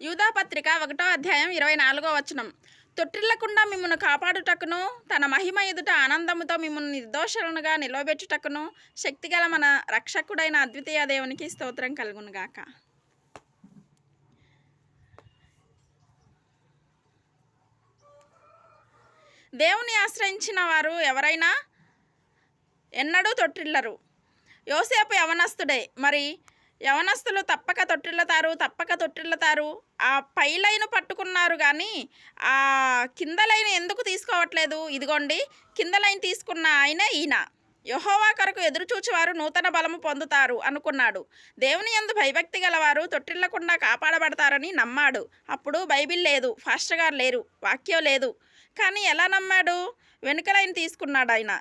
యూదా పత్రిక ఒకటో అధ్యాయం ఇరవై నాలుగో వచనం. తొట్టిల్లకుండా మిమ్మల్ని కాపాడుటకును తన మహిమ ఎదుట ఆనందముతో మిమ్మల్ని నిర్దోషులనుగా నిలవబెట్టుటకును శక్తిగల మన రక్షకుడైన అద్వితీయ దేవునికి స్తోత్రం కలుగునుగాక దేవుని ఆశ్రయించిన వారు ఎవరైనా? ఎన్నడూ తొట్టిల్లరు. యోసేపు యవనస్తుడే. మరి యవనస్తులు తప్పక తొట్టిల్లతారు తప్పక తొట్టిల్లతారు. ఆ పై లైన్ పట్టుకున్నారు కానీ ఆ కింద లైన్ ఎందుకు తీసుకోవట్లేదు? ఇదిగోండి కింద లైన్ తీసుకున్న ఆయన ఈయన. యహోవా కొరకు ఎదురుచూచివారు నూతన బలము పొందుతారు అనుకున్నాడు. దేవుని యందు భయభక్తి గలవారు తొట్టిల్లకుండా కాపాడబడతారని నమ్మాడు. అప్పుడు బైబిల్ లేదు ఫాస్టర్ గారు లేరు వాక్యం లేదు. కానీ ఎలా నమ్మాడు? వెనుక లైన్ తీసుకున్నాడు ఆయన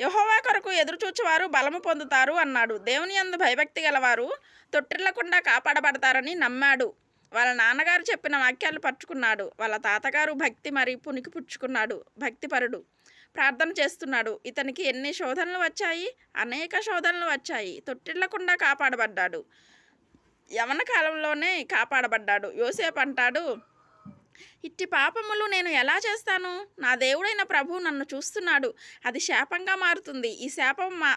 యహోవా కొరకు ఎదురుచూచువారు బలము పొందుతారు అన్నాడు. దేవుని అందు భయభక్తి గలవారు తొట్టిల్లకుండా కాపాడబడతారని నమ్మాడు. వాళ్ళ నాన్నగారు చెప్పిన వాక్యాలు పట్టుకున్నాడు. వాళ్ళ తాతగారు భక్తి మరి పునికి పుచ్చుకున్నాడు. భక్తిపరుడు ప్రార్థన చేస్తున్నాడు. ఇతనికి ఎన్ని శోధనలు వచ్చాయి? అనేక శోధనలు వచ్చాయి. తొట్టిల్లకుండా కాపాడబడ్డాడు. యవన కాలంలోనే కాపాడబడ్డాడు. యోసేపు అంటాడు ఇట్టి పాపములు నేను ఎలా చేస్తాను? నా దేవుడైన ప్రభు నన్ను చూస్తున్నాడు. అది శాపంగా మారుతుంది. ఈ శాపం మా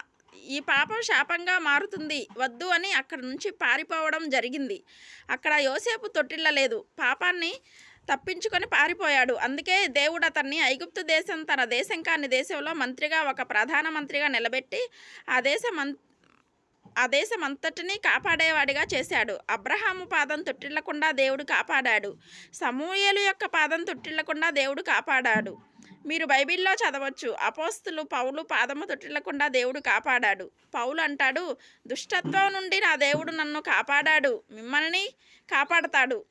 ఈ పాపం శాపంగా మారుతుంది. వద్దు అని అక్కడ నుంచి పారిపోవడం జరిగింది. అక్కడ యోసేపు తొట్టిల్లలేదు. పాపాన్ని తప్పించుకొని పారిపోయాడు. అందుకే దేవుడు అతన్ని ఐగుప్తు దేశం తన దేశం కాని దేశంలో మంత్రిగా ఒక ప్రధానమంత్రిగా నిలబెట్టి ఆ దేశ మం ఆ దేశం అంతటినీ కాపాడేవాడిగా చేశాడు. అబ్రహాము పాదం తొట్టిల్లకుండా దేవుడు కాపాడాడు. సమూయేలు యొక్క పాదం తొట్టిల్లకుండా దేవుడు కాపాడాడు. మీరు బైబిల్లో చదవచ్చు అపోస్తులు పౌలు పాదము తొట్టిల్లకుండా దేవుడు కాపాడాడు. పౌలు అంటాడు దుష్టత్వం నుండి నా దేవుడు నన్ను కాపాడాడు మిమ్మల్ని కాపాడతాడు.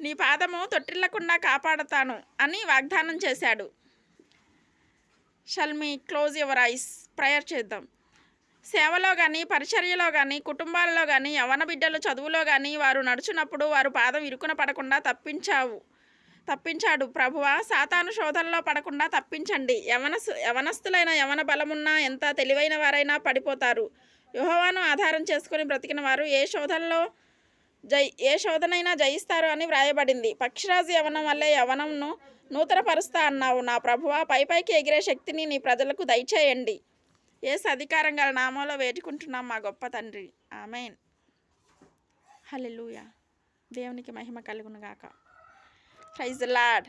నీ పాదము తొట్టిల్లకుండా కాపాడతాను అని వాగ్దానం చేశాడు. Shall me close your eyes prayer చేద్దాం. సేవలో కానీ పరిచర్యలో కానీ కుటుంబాల్లో కానీ యవన బిడ్డలు చదువులో కానీ వారు నడుచున్నప్పుడు వారు పాదం ఇరుకున పడకుండా తప్పించావు. తప్పించాడు. ప్రభువ సాతాను శోధనలో పడకుండా తప్పించండి. యవనస్ యవనస్తులైన యవన బలమున్నా ఎంత తెలివైన వారైనా పడిపోతారు. యుహోవాను ఆధారం చేసుకుని బ్రతికిన వారు ఏ శోధనలో జై ఏ శోధనైనా జయిస్తారు అని వ్రాయబడింది. పక్షిరాజు యవనం వల్లే యవనంను నూతనపరుస్తా అన్నావు. నా ప్రభువా పై పైకి ఎగిరే శక్తిని నీ ప్రజలకు దయచేయండి. ఏసు అధికారం గల నామంలో వేడుకుంటున్నాం మా గొప్ప తండ్రి. ఆమెన్. హల్లెలూయా. దేవునికి మహిమ కలుగునుగాక. Praise lord